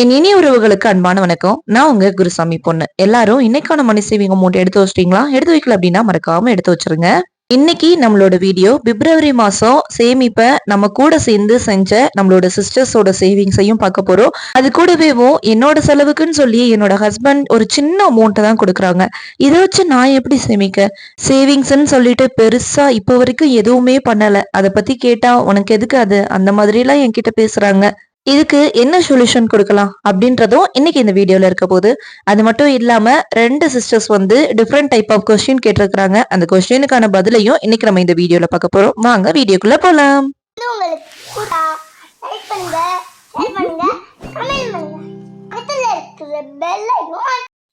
என் இனிய உறவுகளுக்கு அன்பான வணக்கம். நான் உங்க குருசாமி பொண்ணு. எல்லாரும் இன்னைக்கான மணி சேவிங் அமௌண்ட் எடுத்து வச்சிட்டீங்களா? எடுத்து வைக்கல அப்படின்னா மறக்காம எடுத்து வச்சிருங்க. இன்னைக்கு நம்மளோட வீடியோ பிப்ரவரி மாசம் சேமிப்ப நம்ம கூட சேர்ந்து செஞ்ச நம்மளோட சிஸ்டர்ஸோட சேவிங்ஸையும் பார்க்க போறோம். அது கூடவே என்னோட செலவுக்குன்னு சொல்லி என்னோட ஹஸ்பண்ட் ஒரு சின்ன அமௌண்ட்டை தான் கொடுக்குறாங்க. இதை வச்சு நான் எப்படி சேமிக்க? சேவிங்ஸ்ன்னு சொல்லிட்டு பெருசா இப்போ வரைக்கும் எதுவுமே பண்ணல. அதை பத்தி கேட்டா உனக்கு எதுக்கு அது? அந்த மாதிரிலாம் என்கிட்ட பேசுறாங்க. இதுக்கு என்ன சொல்யூஷன் கொடுக்கலாம் அப்படின்றதும் இன்னைக்கு இந்த வீடியோல இருக்க போது அது மட்டும் இல்லாம ரெண்டு சிஸ்டர்ஸ் வந்து டிஃப்ரெண்ட் டைப் ஆஃப் கொஸ்டின் கேட்டிருக்காங்க அந்த கொஸ்டினுக்கான பதிலையும் இன்னைக்கு நம்ம இந்த வீடியோல பார்க்க போறோம். வாங்க வீடியோக்குள்ள போலாம்.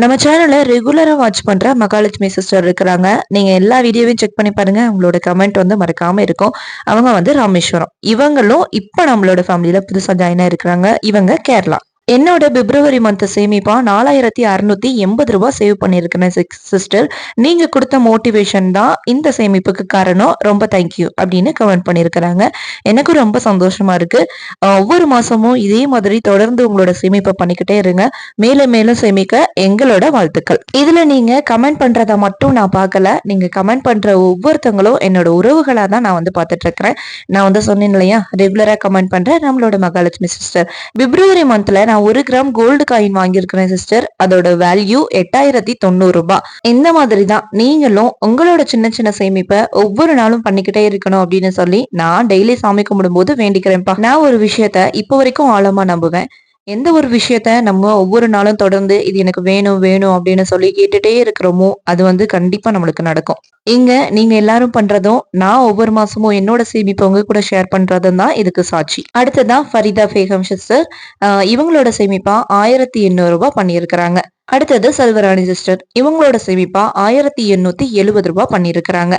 நம்ம சேனலை ரெகுலராக வாட்ச் பண்ணுற மகாலட்சுமி சிஸ்டர் இருக்கிறாங்க. நீங்கள் எல்லா வீடியோவையும் செக் பண்ணி பாருங்கள் அவங்களோட கமெண்ட் வந்து மறக்காமல் இருக்கும். அவங்க வந்து ராமேஸ்வரம். இவங்களும் இப்போ நம்மளோட ஃபேமிலியில் புதுசா ஜாயினாக இருக்கிறாங்க இவங்க கேரளா. என்னோட பிப்ரவரி மந்த் சேமிப்பா நாலாயிரத்தி அறுநூத்தி எண்பது ரூபாய் சேவ் பண்ணியிருக்கேன் சிஸ்டர் நீங்க கொடுத்த மோட்டிவேஷன் தான் இந்த சேமிப்புக்கு காரணம். ரொம்ப தேங்க்யூ அப்படின்னு கமெண்ட் பண்ணிருக்கிறாங்க எனக்கும் ரொம்ப சந்தோஷமா இருக்கு. ஒவ்வொரு மாசமும் இதே மாதிரி தொடர்ந்து உங்களோட சேமிப்பை பண்ணிக்கிட்டே இருங்க. மேலும் மேலும் சேமிக்க எங்களோட வாழ்த்துக்கள். இதுல நீங்க கமெண்ட் பண்றத மட்டும் நான் பார்க்கல. நீங்க கமெண்ட் பண்ற ஒவ்வொருத்தங்களும் என்னோட உறவுகளா தான் நான் வந்து பார்த்துட்டு இருக்கிறேன் நான் வந்து சொன்னேன் இல்லையா? ரெகுலரா கமெண்ட் பண்றேன் நம்மளோட மகாலட்சுமி சிஸ்டர் பிப்ரவரி மந்த்ல நான் ஒரு கிராம் கோல்டு காயின் வாங்கியிருக்கிறேன் சிஸ்டர் அதோட வேல்யூ எட்டாயிரத்தி தொண்ணூறு ரூபாய் இந்த மாதிரி தான் நீங்களும் உங்களோட சின்ன சின்ன சேமிப்பை ஒவ்வொரு நாளும் பண்ணிக்கிட்டே இருக்கணும் அப்படின்னு சொல்லி நான் டெய்லி சாமி கும்பிடும்போது வேண்டிக்கிறேன்ப்பா. நான் ஒரு விஷயத்த இப்போ வரைக்கும் ஆழமா நம்புவேன். எந்த ஒரு விஷயத்த நம்ம ஒவ்வொரு நாளும் தொடர்ந்து இது எனக்கு வேணும் வேணும் அப்படின்னு சொல்லி கேட்டுட்டே இருக்கிறோமோ அது வந்து கண்டிப்பா நம்மளுக்கு நடக்கும். இங்க நீங்க எல்லாரும் பண்றதும் நான் ஒவ்வொரு மாசமும் என்னோட சேமிப்பு உங்க கூட ஷேர் பண்றதும் தான் இதுக்கு சாட்சி. அடுத்ததான் ஃபரிதா பேகம் சிஸ்டர் இவங்களோட சேமிப்பா ஆயிரத்தி எண்ணூறு ரூபாய் பண்ணியிருக்கிறாங்க. அடுத்தது செல்வராணி சிஸ்டர் இவங்களோட சேமிப்பா ஆயிரத்தி எண்ணூத்தி எழுபது ரூபாய் பண்ணியிருக்கிறாங்க.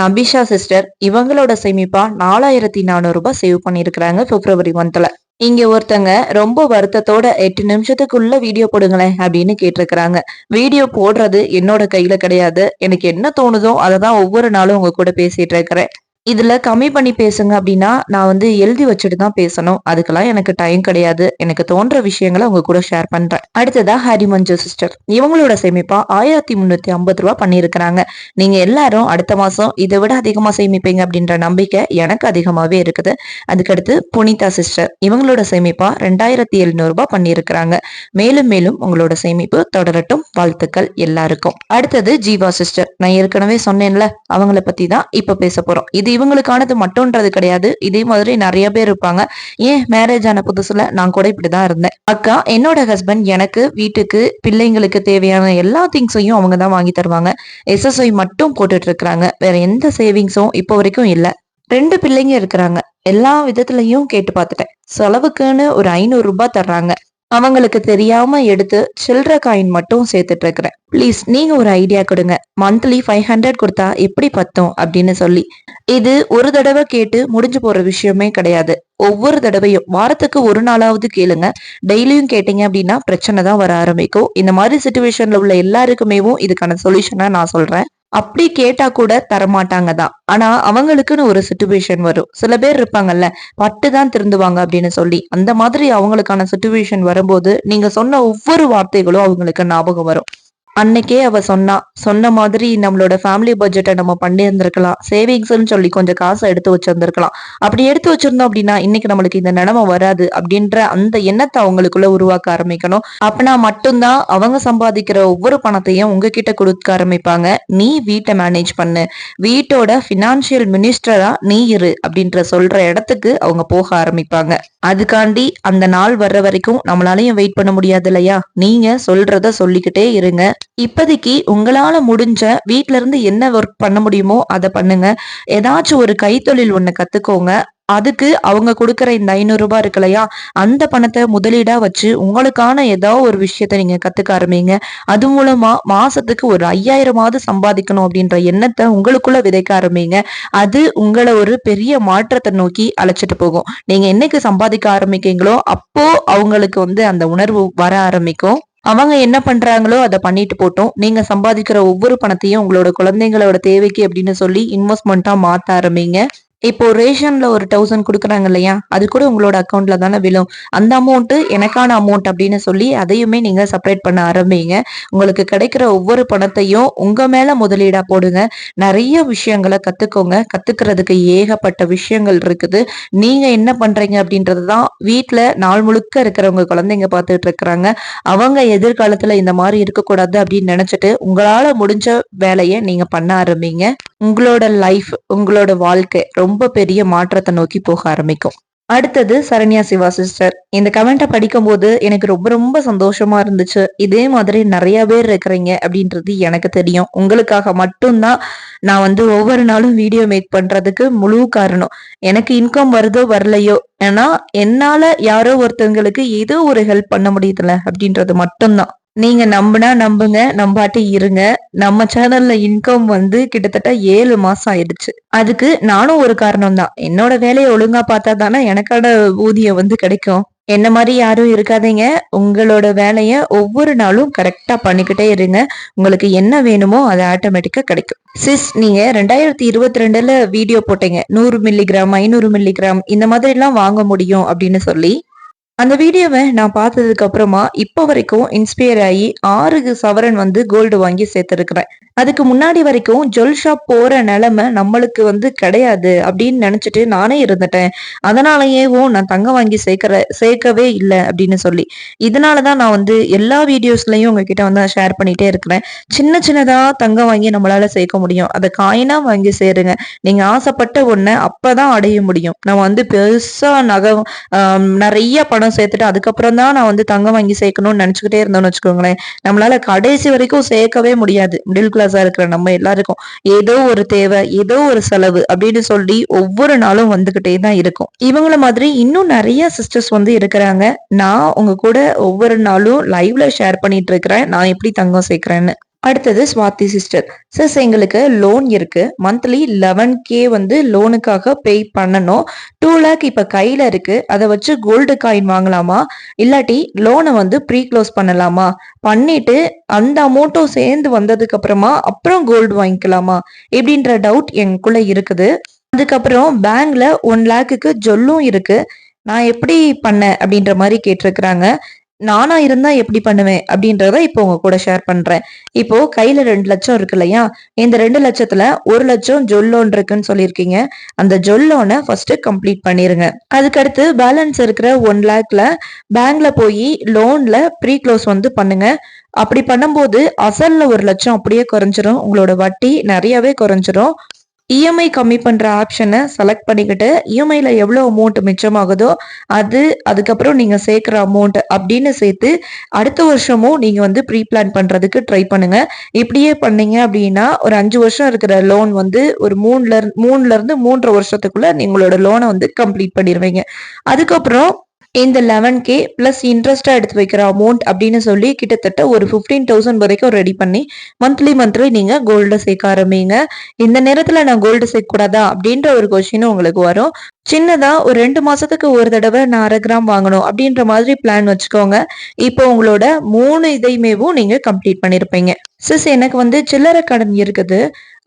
நபிஷா சிஸ்டர் இவங்களோட சேமிப்பா நாலாயிரத்தி நானூறு ரூபாய் சேவ் பண்ணியிருக்கிறாங்க பிப்ரவரி மந்த்ல இங்க ஒருத்தங்க ரொம்ப வருத்தத்தோட எட்டு நிமிஷத்துக்குள்ள வீடியோ போடுங்களேன் அப்படின்னு கேட்டிருக்கிறாங்க. வீடியோ போடுறது என்னோட கையில கிடையாது. எனக்கு என்ன தோணுதோ அதை தான் ஒவ்வொரு நாளும் உங்க கூட பேசிட்டு இருக்கிறேன். இதில் கம்மி பண்ணி பேசுங்க அப்படின்னா நான் வந்து எழுதி வச்சுட்டு தான் பேசணும். அதுக்கெல்லாம் எனக்கு டைம் கிடையாது. எனக்கு தோன்ற விஷயங்களை உங்க கூட ஷேர் பண்றேன். அடுத்ததா ஹரி மஞ்சு சிஸ்டர் இவங்களோட சேமிப்பா ஆயிரத்தி முன்னூத்தி ஐம்பது ரூபா பண்ணியிருக்கிறாங்க. நீங்க எல்லாரும் அடுத்த மாசம் இதை விட அதிகமா சேமிப்பீங்க அப்படின்ற நம்பிக்கை எனக்கு அதிகமாவே இருக்குது. அதுக்கடுத்து புனிதா சிஸ்டர் இவங்களோட சேமிப்பா ரெண்டாயிரத்தி எழுநூறு ரூபாய் பண்ணியிருக்கிறாங்க. மேலும் மேலும் உங்களோட சேமிப்பு தொடரட்டும். வாழ்த்துக்கள் எல்லாருக்கும். அடுத்தது ஜீவா சிஸ்டர் நான் ஏற்கனவே சொன்னேன்ல அவங்கள பத்தி தான் இப்ப பேச போறோம். இது இவங்களுக்கானது மட்டும்ன்றது கிடையாது. இதே மாதிரி நிறைய பேர் இருப்பாங்க. ஏன் மேரேஜ் ஆன புதுசுல நான் கூட இப்படிதான் இருந்தேன். அக்கா என்னோட ஹஸ்பண்ட் எனக்கு வீட்டுக்கு பிள்ளைங்களுக்கு தேவையான எல்லா திங்ஸையும் அவங்க தான் வாங்கி தருவாங்க. எஸ்எஸ்ஐ மட்டும் போட்டுட்டு இருக்கிறாங்க. வேற எந்த சேவிங்ஸும் இப்போ வரைக்கும் இல்லை. ரெண்டு பிள்ளைங்க இருக்கிறாங்க. எல்லா விதத்துலயும் கேட்டு பார்த்துட்டேன். செலவுக்குன்னு ஒரு ஐநூறு ரூபாய் தர்றாங்க. அவங்களுக்கு தெரியாம எடுத்து சில்லற காயின் மட்டும் சேர்த்துட்டு இருக்கிறேன் ப்ளீஸ் நீங்க ஒரு ஐடியா கொடுங்க. மந்த்லி ஃபைவ் ஹண்ட்ரட் கொடுத்தா எப்படி பத்தும் அப்படின்னு சொல்லி. இது ஒரு தடவை கேட்டு முடிஞ்சு போற விஷயமே கிடையாது. ஒவ்வொரு தடவையும் வாரத்துக்கு ஒரு நாளாவது கேளுங்க. டெய்லியும் கேட்டீங்க அப்படின்னா பிரச்சனை தான் வர ஆரம்பிக்கும். இந்த மாதிரி சுச்சுவேஷன்ல உள்ள எல்லாருக்குமேவும் இதுக்கான சொல்யூஷனா நான் சொல்றேன். அப்படி கேட்டா கூட தரமாட்டாங்க தான் ஆனா அவங்களுக்குன்னு ஒரு சுச்சுவேஷன் வரும். சில பேர் இருப்பாங்கல்ல பட்டு தான் திருந்துவாங்க அப்படின்னு சொல்லி. அந்த மாதிரி அவங்களுக்கான சுச்சுவேஷன் வரும்போது நீங்க சொன்ன ஒவ்வொரு வார்த்தைகளும் அவங்களுக்கு ஞாபகம் வரும். அன்னைக்கே அவ சொன்னா சொன்ன மாதிரி நம்மளோட ஃபேமிலி பட்ஜெட்டை நம்ம பண்ணியிருந்திருக்கலாம். சேவிங்ஸ்ன்னு சொல்லி கொஞ்சம் காசை எடுத்து வச்சிருந்திருக்கலாம். அப்படி எடுத்து வச்சிருந்தோம் அப்படின்னா இன்னைக்கு நம்மளுக்கு இந்த நிலைமை வராது அப்படின்ற அந்த எண்ணத்தை அவங்களுக்குள்ள உருவாக்க ஆரம்பிக்கணும். அப்பனா மட்டும்தான் அவங்க சம்பாதிக்கிற ஒவ்வொரு பணத்தையும் உங்ககிட்ட கொடுக்க ஆரம்பிப்பாங்க. நீ வீட்டை மேனேஜ் பண்ணு. வீட்டோட பினான்சியல் மினிஸ்டரா நீ இரு அப்படின்ற சொல்ற இடத்துக்கு அவங்க போக ஆரம்பிப்பாங்க. அதுக்காண்டி அந்த நாள் வர்ற வரைக்கும் நம்மளாலையும் வெயிட் பண்ண முடியாது இல்லையா? நீங்க சொல்றத சொல்லிக்கிட்டே இருங்க. இப்போதைக்கு உங்களால முடிஞ்ச வீட்ல இருந்து என்ன ஒர்க் பண்ண முடியுமோ அதை பண்ணுங்க. ஏதாச்சும் ஒரு கைத்தொழில் ஒன்று கத்துக்கோங்க. அதுக்கு அவங்க கொடுக்குற இந்த ஐநூறுரூபா இருக்கு இல்லையா? அந்த பணத்தை முதலீடா வச்சு உங்களுக்கான ஏதோ ஒரு விஷயத்த நீங்க கத்துக்க ஆரம்பிங்க. அது மூலமா மாசத்துக்கு ஒரு ஐயாயிரமாவது சம்பாதிக்கணும் அப்படின்ற எண்ணத்தை உங்களுக்குள்ள விதைக்க ஆரம்பிங்க. அது உங்களை ஒரு பெரிய மாற்றத்தை நோக்கி அழைச்சிட்டு போகும். நீங்க என்னைக்கு சம்பாதிக்க ஆரம்பிக்கீங்களோ அப்போ அவங்களுக்கு வந்து அந்த உணர்வு வர ஆரம்பிக்கும். அவங்க என்ன பண்றாங்களோ அதை பண்ணிட்டு போட்டோம். நீங்க சம்பாதிக்கிற ஒவ்வொரு பணத்தையும் உங்களோட குழந்தைங்களோட தேவைக்கு அப்படின்னு சொல்லி இன்வெஸ்ட்மெண்ட்டா மாத்த ஆரம்பிங்க. இப்போ ரேஷன்ல ஒரு தௌசண்ட் கொடுக்குறாங்க இல்லையா? அது கூட உங்களோட அக்கௌண்ட்ல தானே விழும். அந்த அமௌண்ட் எனக்கான அமௌண்ட் அப்படின்னு சொல்லி அதையுமே நீங்க செப்பரேட் பண்ண ஆரம்பிங்க. உங்களுக்கு கிடைக்கிற ஒவ்வொரு பணத்தையும் உங்க மேல முதலீடா போடுங்க. நிறைய விஷயங்களை கத்துக்கோங்க. கத்துக்கிறதுக்கு ஏகப்பட்ட விஷயங்கள் இருக்குது. நீங்க என்ன பண்றீங்க அப்படின்றது தான் வீட்டுல நாள் முழுக்க இருக்கிறவங்க குழந்தைங்க பார்த்துட்டு இருக்கிறாங்க. அவங்க எதிர்காலத்துல இந்த மாதிரி இருக்கக்கூடாது அப்படின்னு நினைச்சிட்டு உங்களால முடிஞ்ச வேலையை நீங்க பண்ண ஆரம்பிங்க. உங்களோட லைஃப் உங்களோட வாழ்க்கை ரொம்ப பெரிய மாற்றத்தை நோக்கி போக ஆரம்பிக்கும். அடுத்தது சரண்யா சிவா சிஸ்டர் இந்த கமெண்ட்டை படிக்கும்போது எனக்கு ரொம்ப ரொம்ப சந்தோஷமா இருந்துச்சு. இதே மாதிரி நிறைய பேர் இருக்கிறீங்க அப்படின்றது எனக்கு தெரியும். உங்களுக்காக மட்டும்தான் நான் வந்து ஒவ்வொரு நாளும் வீடியோ மேக் பண்றதுக்கு முழு காரணம். எனக்கு இன்கம் வருதோ வரலையோ? ஏன்னா என்னால யாரோ ஒருத்தவங்களுக்கு ஏதோ ஒரு ஹெல்ப் பண்ண முடியுதுல அப்படின்றது மட்டும்தான். நீங்க நம்புனா நம்புங்க நம்பாட்டி இருங்க. நம்ம சேனல்ல இன்கம் வந்து கிட்டத்தட்ட ஏழு மாசம் ஆயிடுச்சு. அதுக்கு நானும் ஒரு காரணம் தான் என்னோட வேலையை ஒழுங்கா பார்த்தா தானே எனக்கான ஊதியம் வந்து கிடைக்கும். என்ன மாதிரி யாரும் இருக்காதீங்க. உங்களோட வேலைய ஒவ்வொரு நாளும் கரெக்டா பண்ணிக்கிட்டே இருங்க. உங்களுக்கு என்ன வேணுமோ அது ஆட்டோமேட்டிக்கா கிடைக்கும். சிஸ் நீங்க ரெண்டாயிரத்தி இருபத்தி ரெண்டுல வீடியோ போட்டீங்க. நூறு மில்லிகிராம் ஐநூறு மில்லிகிராம் இந்த மாதிரி எல்லாம் வாங்க முடியும் அப்படின்னு சொல்லி. அந்த வீடியோவை நான் பார்த்ததுக்கு அப்புறமா இப்போ வரைக்கும் இன்ஸ்பயர் ஆகி ஆறு சவரன் வந்து கோல்டு வாங்கி சேர்த்துருக்குறேன். அதுக்கு முன்னாடி வரைக்கும் ஜுவல் ஷாப் போற நிலைமை நம்மளுக்கு வந்து கிடையாது அப்படின்னு நினைச்சிட்டு நானே இருந்துட்டேன். அதனாலயேவும் நான் தங்கம் வாங்கி சேர்க்கிற சேர்க்கவே இல்லை அப்படின்னு சொல்லி. இதனாலதான் நான் வந்து எல்லா வீடியோஸ்லயும் உங்ககிட்ட வந்து ஷேர் பண்ணிட்டே இருக்கிறேன். சின்ன சின்னதா தங்கம் வாங்கி நம்மளால சேர்க்க முடியும். அதை காயினா வாங்கி சேருங்க. நீங்க ஆசைப்பட்ட ஒண்ணு அப்பதான் அடைய முடியும். நம்ம வந்து பெருசா நகை நிறைய பணம் சேர்த்துட்டு அதுக்கப்புறம் தான் நான் வந்து தங்கம் வாங்கி சேர்க்கணும்னு நினைச்சுக்கிட்டே இருந்தோம்னு வச்சுக்கோங்களேன். நம்மளால கடைசி வரைக்கும் சேர்க்கவே முடியாது. மிடில் கிளாஸ் இருக்கிற நம்ம எல்லாருக்கும் ஏதோ ஒரு தேவை ஏதோ ஒரு செலவு அப்படின்னு சொல்லி ஒவ்வொரு நாளும் வந்துகிட்டே தான் இருக்கும். இவங்கள மாதிரி இன்னும் நிறைய சிஸ்டர்ஸ் வந்து இருக்கிறாங்க. நான் உங்க கூட ஒவ்வொரு நாளும் லைவ்ல ஷேர் பண்ணிட்டு இருக்கிறேன். நான் எப்படி தங்கம் சேர்க்கிறேன்னு. அடுத்தது ஸ்வாதி சிஸ்டர் சிஸ் எங்களுக்கு லோன் இருக்கு. மந்த்லி லெவன் கே வந்து லோனுக்காக பே பண்ணணும். டூ லேக் இப்ப கையில இருக்கு. அதை வச்சு கோல்டு காயின் வாங்கலாமா? இல்லாட்டி லோனை வந்து ப்ரீ க்ளோஸ் பண்ணலாமா? பண்ணிட்டு அந்த அமௌண்ட்டும் சேர்ந்து வந்ததுக்கு அப்புறமா அப்புறம் கோல்டு வாங்கிக்கலாமா? இப்படின்ற டவுட் எங்களுக்குள்ள இருக்குது. அதுக்கப்புறம் பேங்க்ல ஒன் லேக்குக்கு ஜொல்லும் இருக்கு. நான் எப்படி பண்ணேன் அப்படின்ற மாதிரி கேட்டிருக்கிறாங்க. நானா இருந்தா எப்படி பண்ணுவேன் அப்படின்றத இப்போ உங்க கூட ஷேர் பண்றேன். இப்போ கையில ரெண்டு லட்சம் இருக்கு இல்லையா? இந்த ரெண்டு லட்சத்துல ஒரு லட்சம் ஜொல் லோன் இருக்குன்னு சொல்லியிருக்கீங்க. அந்த ஜொல் லோனை ஃபர்ஸ்ட் கம்ப்ளீட் பண்ணிருங்க. அதுக்கடுத்து பேலன்ஸ் இருக்கிற ஒன் லேக்ல பேங்க்ல போய் லோன்ல ப்ரீ க்ளோஸ் வந்து பண்ணுங்க. அப்படி பண்ணும்போது அசல்ல ஒரு லட்சம் அப்படியே குறைஞ்சிரும். உங்களோட வட்டி நிறையவே குறைஞ்சிரும். இஎம்ஐ கம்மி பண்ணுற ஆப்ஷனை செலக்ட் பண்ணிக்கிட்டு இஎம்ஐயில் எவ்வளோ அமௌண்ட் மிச்சமாகுதோ அது அதுக்கப்புறம் நீங்கள் சேர்க்குற அமௌண்ட் அப்படின்னு சேர்த்து அடுத்த வருஷமும் நீங்கள் வந்து ப்ரீ பிளான் பண்ணுறதுக்கு ட்ரை பண்ணுங்கள் இப்படியே பண்ணீங்க அப்படின்னா ஒரு அஞ்சு வருஷம் இருக்கிற லோன் வந்து ஒரு மூணுல மூணுலேருந்து மூன்றரை வருஷத்துக்குள்ளே நீங்களோட லோனை வந்து கம்ப்ளீட் பண்ணிடுவீங்க அதுக்கப்புறம் இந்த லெவன் கே பிளஸ் இன்ட்ரெஸ்டா எடுத்து வைக்கிற அமௌண்ட் அப்படின்னு சொல்லி கிட்டத்தட்ட ஒரு ஃபிஃப்டீன் தௌசண்ட் வரைக்கும் ரெடி பண்ணி மந்த்லி மந்த்லி நீங்கள் கோல்டு சேர்க்க ஆரம்பிங்க. இந்த நேரத்தில் நான் கோல்டு சேர்க்கக்கூடாதா அப்படின்ற ஒரு கொஷினும் உங்களுக்கு வரும். சின்னதாக ஒரு ரெண்டு மாதத்துக்கு ஒரு தடவை நான் அரை கிராம் வாங்கணும் அப்படின்ற மாதிரி பிளான் வச்சுக்கோங்க. இப்போ உங்களோட மூணு இதையுமேவும் நீங்கள் கம்ப்ளீட் பண்ணியிருப்பீங்க சிஸ் எனக்கு வந்து சில்லறை கடன் இருக்குது.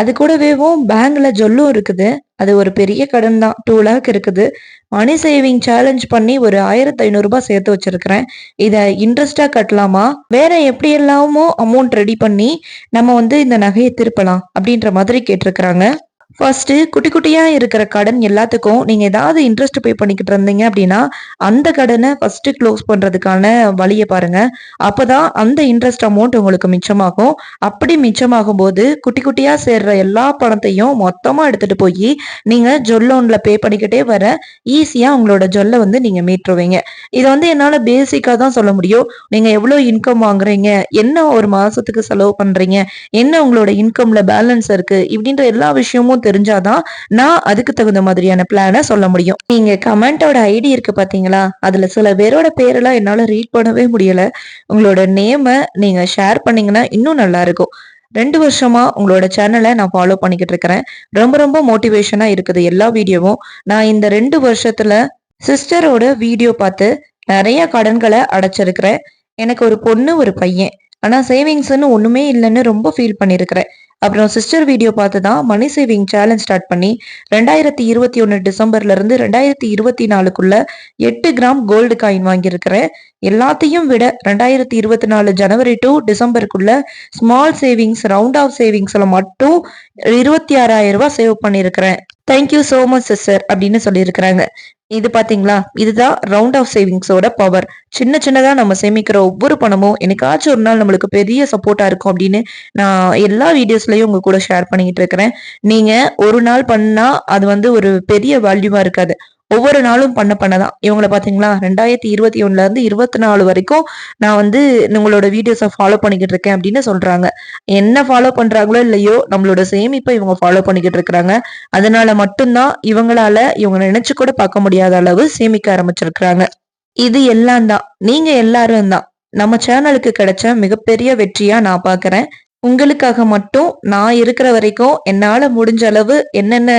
அது கூடவேவும் பேங்க்ல ஜொல்லும் இருக்குது. அது ஒரு பெரிய கடன் தான். டூ லேக் இருக்குது. மணி சேவிங் சேலஞ்ச் பண்ணி ஒரு ஆயிரத்தி ஐநூறு ரூபாய் சேர்த்து வச்சிருக்கிறேன். இதை இன்ட்ரெஸ்டா கட்டலாமா? வேற எப்படி எல்லாமோ அமௌண்ட் ரெடி பண்ணி நம்ம வந்து இந்த நகையை திருப்பலாம் அப்படின்ற மாதிரி கேட்டிருக்கிறாங்க. ஃபர்ஸ்ட் குட்டி குட்டியா இருக்கிற கடன் எல்லாத்துக்கும் நீங்க ஏதாவது இன்ட்ரெஸ்ட் பே பண்ணிக்கிட்டு இருந்தீங்க அப்படின்னா அந்த கடனை ஃபர்ஸ்ட் க்ளோஸ் பண்றதுக்கான வழியை பாருங்க. அப்பதான் அந்த இன்ட்ரெஸ்ட் அமௌண்ட் உங்களுக்கு மிச்சமாகும். அப்படி மிச்சமாகும் போது குட்டி குட்டியா சேர்ற எல்லா பணத்தையும் மொத்தமா எடுத்துட்டு போய் நீங்க ஜொல் பே பண்ணிக்கிட்டே வர ஈஸியா உங்களோட ஜொல்ல வந்து நீங்க மீட்டுருவீங்க. இதை வந்து என்னால பேசிக்கா தான் சொல்ல முடியும். நீங்க எவ்வளவு இன்கம் வாங்குறீங்க? என்ன ஒரு மாசத்துக்கு செலவு பண்றீங்க? என்ன உங்களோட இன்கம்ல பேலன்ஸ் இருக்கு? இப்படின்ற எல்லா விஷயமும் தெரிஞ்சாதான் நான் அதுக்கு தகுந்த மாதிரியான பிளானை சொல்ல முடியும். நீங்க கமெண்டோட ஐடி இருக்கு பாத்தீங்களா? அதுல சில பேரோட பேரெல்லாம் என்னால ரீட் பண்ணவே முடியல. உங்களோட நேமை நீங்க ஷேர் பண்ணீங்கன்னா இன்னும் நல்லா இருக்கும். ரெண்டு வருஷமா உங்களோட சேனலை நான் ஃபாலோ பண்ணிக்கிட்டு இருக்கிறேன். ரொம்ப ரொம்ப மோட்டிவேஷனா இருக்குது எல்லா வீடியோவும் நான் இந்த ரெண்டு வருஷத்துல சிஸ்டரோட வீடியோ பார்த்து நிறைய கடன்களை அடைச்சிருக்கிறேன். எனக்கு ஒரு பொண்ணு ஒரு பையன். ஆனா சேவிங்ஸ்ன்னு ஒண்ணுமே இல்லைன்னு ரொம்ப ஃபீல் பண்ணிருக்கிறேன். அப்புறம் சிஸ்டர் வீடியோ பார்த்து தான் மணி சேவிங் சேலஞ்ச் ஸ்டார்ட் பண்ணி ரெண்டாயிரத்தி இருபத்தி ஒன்று டிசம்பர்ல இருந்து ரெண்டாயிரத்தி இருபத்தி நாலுக்குள்ள எட்டு கிராம் கோல்டு காயின் வாங்கியிருக்கிறேன். எல்லாத்தையும் விட ரெண்டாயிரத்தி இருபத்தி நாலு ஜனவரி டு டிசம்பருக்குள்ள ஸ்மால் சேவிங்ஸ் ரவுண்ட் ஆஃப் சேவிங்ஸ்ல மட்டும் இருபத்தி ஆறாயிரம் ரூபாய் சேவ் பண்ணியிருக்கிறேன். தேங்க்யூ சோ மச் சிஸ்டர் அப்படின்னு சொல்லியிருக்கிறாங்க. இது பாத்தீங்களா? இதுதான் ரவுண்ட் ஆஃப் சேவிங்ஸோட பவர் சின்ன சின்னதா நம்ம சேமிக்கிற ஒவ்வொரு பணமும் எனக்காச்சும் ஒரு நாள் நம்மளுக்கு பெரிய சப்போர்ட்டா இருக்கும் அப்படின்னு நான் எல்லா வீடியோஸ்லயும் உங்க கூட ஷேர் பண்ணிக்கிட்டு இருக்கிறேன். நீங்க ஒரு நாள் பண்ணா அது வந்து ஒரு பெரிய வேல்யூவா இருக்காது. ஒவ்வொரு நாளும் பண்ண பண்ணதான் இவங்கள பார்த்தீங்களா ரெண்டாயிரத்தி இருபத்தி ஒண்ணுல இருந்து இருபத்தி நாலு வரைக்கும் நான் வந்து உங்களோட வீடியோஸை ஃபாலோ பண்ணிக்கிட்டு இருக்கேன் அப்படின்னு சொல்றாங்க. என்ன ஃபாலோ பண்றாங்களோ இல்லையோ நம்மளோட சேமிப்பை இவங்க ஃபாலோ பண்ணிக்கிட்டு இருக்கிறாங்க. அதனால மட்டும்தான் இவங்களால இவங்க நினைச்சு கூட பார்க்க முடியாத அளவு சேமிக்க ஆரம்பிச்சிருக்கிறாங்க. இது எல்லாம் தான். நீங்க எல்லாரும் தான். நம்ம சேனலுக்கு கிடைச்ச மிகப்பெரிய வெற்றியா நான் பாக்குறேன். உங்களுக்காக மட்டும் நான் இருக்கிற வரைக்கும் என்னால் முடிஞ்ச அளவு என்னென்ன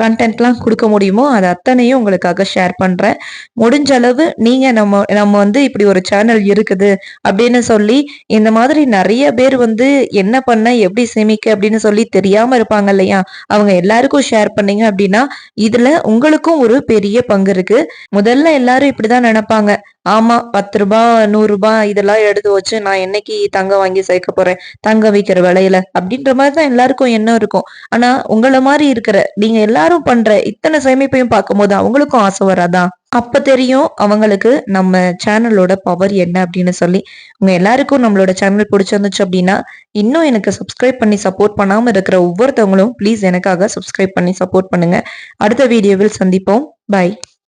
கண்டென்ட்லாம் கொடுக்க முடியுமோ அது அத்தனையும் உங்களுக்காக ஷேர் பண்ணுறேன் முடிஞ்ச அளவு நீங்கள் நம்ம நம்ம வந்து இப்படி ஒரு சேனல் இருக்குது அப்படின்னு சொல்லி இந்த மாதிரி நிறைய பேர் வந்து என்ன பண்ண எப்படி சேமிக்க அப்படின்னு சொல்லி தெரியாமல் இருப்பாங்க இல்லையா? அவங்க எல்லாருக்கும் ஷேர் பண்ணீங்க அப்படின்னா இதில் உங்களுக்கும் ஒரு பெரிய பங்கு இருக்குது முதல்ல எல்லாரும் இப்படிதான் நினைப்பாங்க. ஆமா பத்து ரூபாய் நூறு ரூபாய் இதெல்லாம் எடுத்து வச்சு நான் என்னைக்கு தங்கம் வாங்கி சேர்க்க போறேன்? தங்க வைக்கிற விலையில. அப்படின்ற மாதிரி தான் எல்லாருக்கும் எண்ணம் இருக்கும். ஆனா உங்களை மாதிரி இருக்கிற நீங்க எல்லாரும் பண்ற இத்தனை சேமிப்பையும் பார்க்கும்போது அவங்களுக்கும் ஆசை வராதா? அப்ப தெரியும் அவங்களுக்கு நம்ம சேனலோட பவர் என்ன அப்படின்னு சொல்லி. உங்க எல்லாருக்கும் நம்மளோட சேனல் பிடிச்சிருந்துச்சு அப்படின்னா இன்னும் எனக்கு சப்ஸ்கிரைப் பண்ணி சப்போர்ட் பண்ணாம இருக்கிற ஒவ்வொருத்தவங்களும் ப்ளீஸ் எனக்காக சப்ஸ்கிரைப் பண்ணி சப்போர்ட் பண்ணுங்க. அடுத்த வீடியோவில் சந்திப்போம். பை